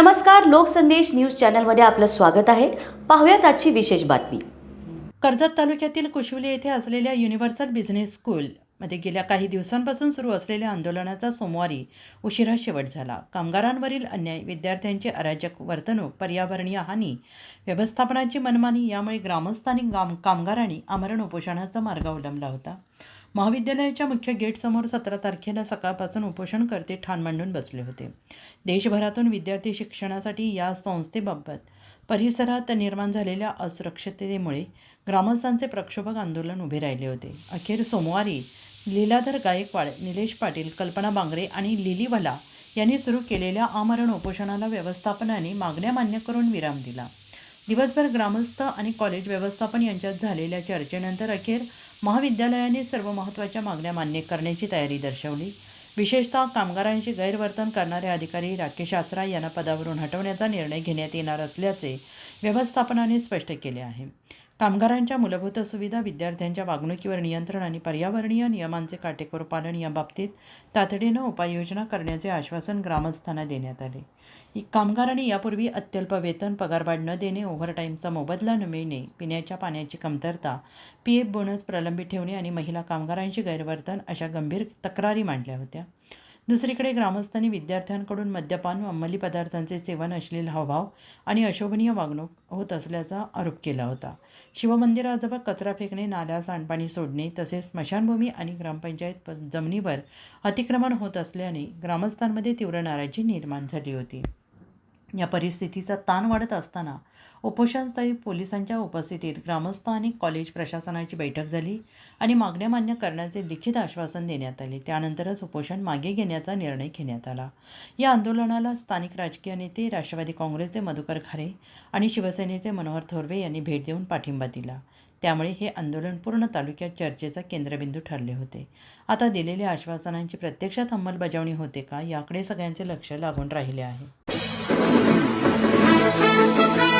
नमस्कार लोकसंदेश न्यूज चॅनलमध्ये आपलं स्वागत आहे. पाहूयात आजची विशेष बातमी. कर्जत तालुक्यातील कुशवली येथे असलेल्या युनिव्हर्सल बिझनेस स्कूलमध्ये गेल्या काही दिवसांपासून सुरू असलेल्या आंदोलनाचा सोमवारी उशिरा शेवट झाला. कामगारांवरील अन्याय विद्यार्थ्यांची अराजक वर्तणूक पर्यावरणीय हानी व्यवस्थापनाची मनमानी यामुळे ग्रामस्थानिक गाम कामगारांनी आमरण उपोषणाचा मार्ग अवलंबला होता. महाविद्यालयाच्या मुख्य गेटसमोर सतरा तारखेला सकाळपासून उपोषण करते ठाण मांडून बसले होते. देशभरातून विद्यार्थी शिक्षणासाठी या संस्थेबाबत परिसरात निर्माण झालेल्या असुरक्षिततेमुळे ग्रामस्थांचे प्रक्षोभक आंदोलन उभे राहिले होते. अखेर सोमवारी लीलाधर गायकवाड निलेश पाटील कल्पना बांगरे आणि लिलीवाला यांनी सुरू केलेल्या आमरण उपोषणाला व्यवस्थापनाने मागण्या मान्य करून विराम दिला. दिवसभर ग्रामस्थ आणि कॉलेज व्यवस्थापन यांच्यात झालेल्या चर्चेनंतर अखेर महाविद्यालयाने सर्व महत्त्वाच्या मागण्या मान्य करण्याची तयारी दर्शवली. विशेषतः कामगारांशी गैरवर्तन करणारे अधिकारी राकेश आचरा यांना पदावरून हटवण्याचा निर्णय घेण्यात येणार असल्याचे व्यवस्थापनाने स्पष्ट केले आहे. कामगारांच्या मूलभूत सुविधा विद्यार्थ्यांच्या वागणुकीवर नियंत्रण आणि पर्यावरणीय नियमांचे काटेकोर पालन याबाबतीत तातडीनं उपाययोजना करण्याचे आश्वासन ग्रामस्थांना देण्यात आले. कामगारांनी यापूर्वी अत्यल्प वेतन पगारवाढ न देणे ओव्हरटाईमचा मोबदला न मिळणे पिण्याच्या पाण्याची कमतरता पी एफ बोनस प्रलंबित ठेवणे आणि महिला कामगारांची गैरवर्तन अशा गंभीर तक्रारी मांडल्या होत्या. दुसरीकडे ग्रामस्थांनी विद्यार्थ्यांकडून मद्यपान व अंमली पदार्थांचे सेवन अश्लील हावभाव आणि अशोभनीय वागणूक होत असल्याचा आरोप केला होता. शिवमंदिराजवळ कचरा फेकणे नाल्या सांडपाणी सोडणे तसेच स्मशानभूमी आणि ग्रामपंचायत प- जमिनीवर अतिक्रमण होत असल्याने ग्रामस्थांमध्ये तीव्र नाराजी निर्माण झाली होती. या परिस्थितीचा ताण वाढत असताना उपोषणस्थळी पोलिसांच्या उपस्थितीत ग्रामस्थ आणि कॉलेज प्रशासनाची बैठक झाली आणि मागण्या मान्य करण्याचे लिखित आश्वासन देण्यात आले. त्यानंतरच उपोषण मागे घेण्याचा निर्णय घेण्यात आला. या आंदोलनाला स्थानिक राजकीय नेते राष्ट्रवादी काँग्रेसचे मधुकर खारे आणि शिवसेनेचे मनोहर थोरवे यांनी भेट देऊन पाठिंबा दिला. त्यामुळे हे आंदोलन पूर्ण तालुक्यात चर्चेचा केंद्रबिंदू ठरले होते. आता दिलेल्या आश्वासनांची प्रत्यक्षात अंमलबजावणी होते का याकडे सगळ्यांचे लक्ष लागून राहिले आहे. Thank you.